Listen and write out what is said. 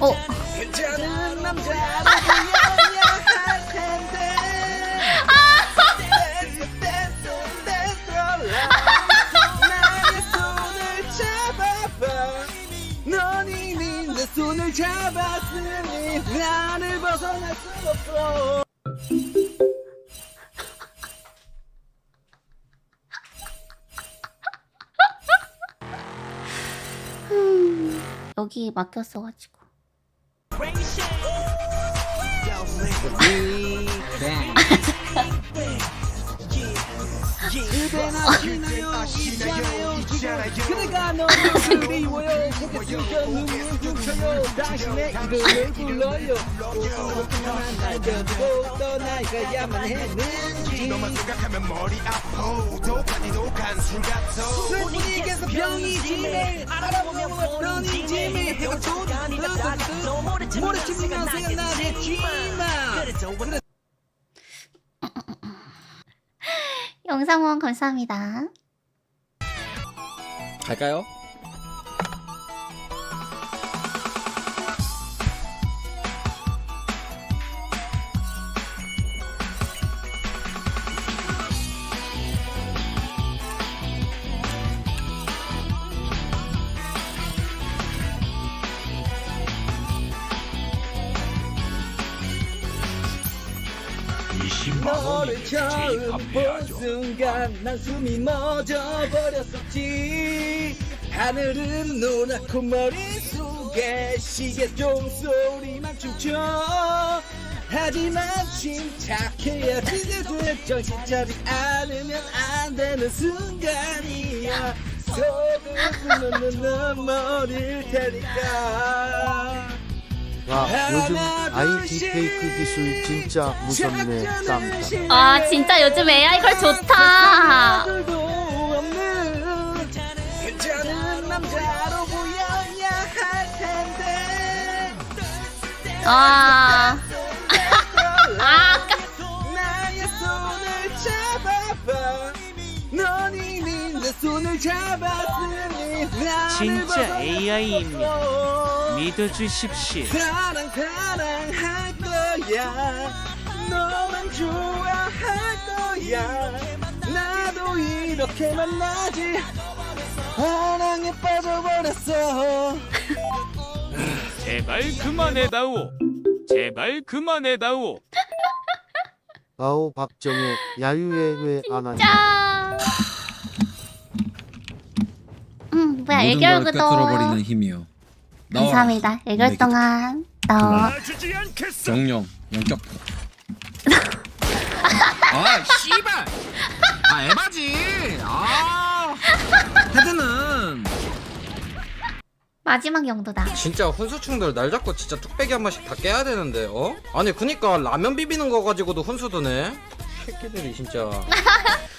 어, 손을 잡았으니 나를 벗어날 수 없어 여기 막혔어가지고. 그대가 오늘만 날 덮고 떠날 가야만 했는지 술 분위 기에서 병이 지네 알아보면 어떤 인지미 해가 쏟아져 모래치면 생각나겠지만 영상 후원 감사합니다. 갈까요? 너를 처음 본 순간 난 숨이 멎어버렸었지. 하늘은 노랗고 머릿속에 시계종 소리만 춤춰. 하지만 침착해야지 늘 정신 차리지 않으면 안 되는 순간이야. 속을 눈물일 테니까 와 요즘 IT 페이크 기술 진짜 무섭네 쌈다 아, 진짜 요즘 AI 걸 좋다. 아, 아, 아까 나의 손을 잡아봐 넌 이미 내 손을 잡았으니 나를 진짜 AI입니다. 믿어주십시오. 사랑 사랑할 거야 너만 좋아할 거야 나도 이렇게 만나지 사랑에 빠져버렸어 제발 그만해다오. 제발 그만해다오. 아오 박정혜 야유회 왜 안 하냐 짜. 음, 뭐야, 모든 애결 걸 그도. 꿰뚫어버리는 힘이요. 나와. 감사합니다. 애결 동안 너. 정령 영격. 아 씨발. 아 에바지. 아 헤드는 마지막 영도다. 진짜 훈수충들 날 잡고 진짜 뚝배기 한 번씩 다 깨야 되는데 어? 아니 그니까 라면 비비는 거 가지고도 훈수 드네 새끼들이 진짜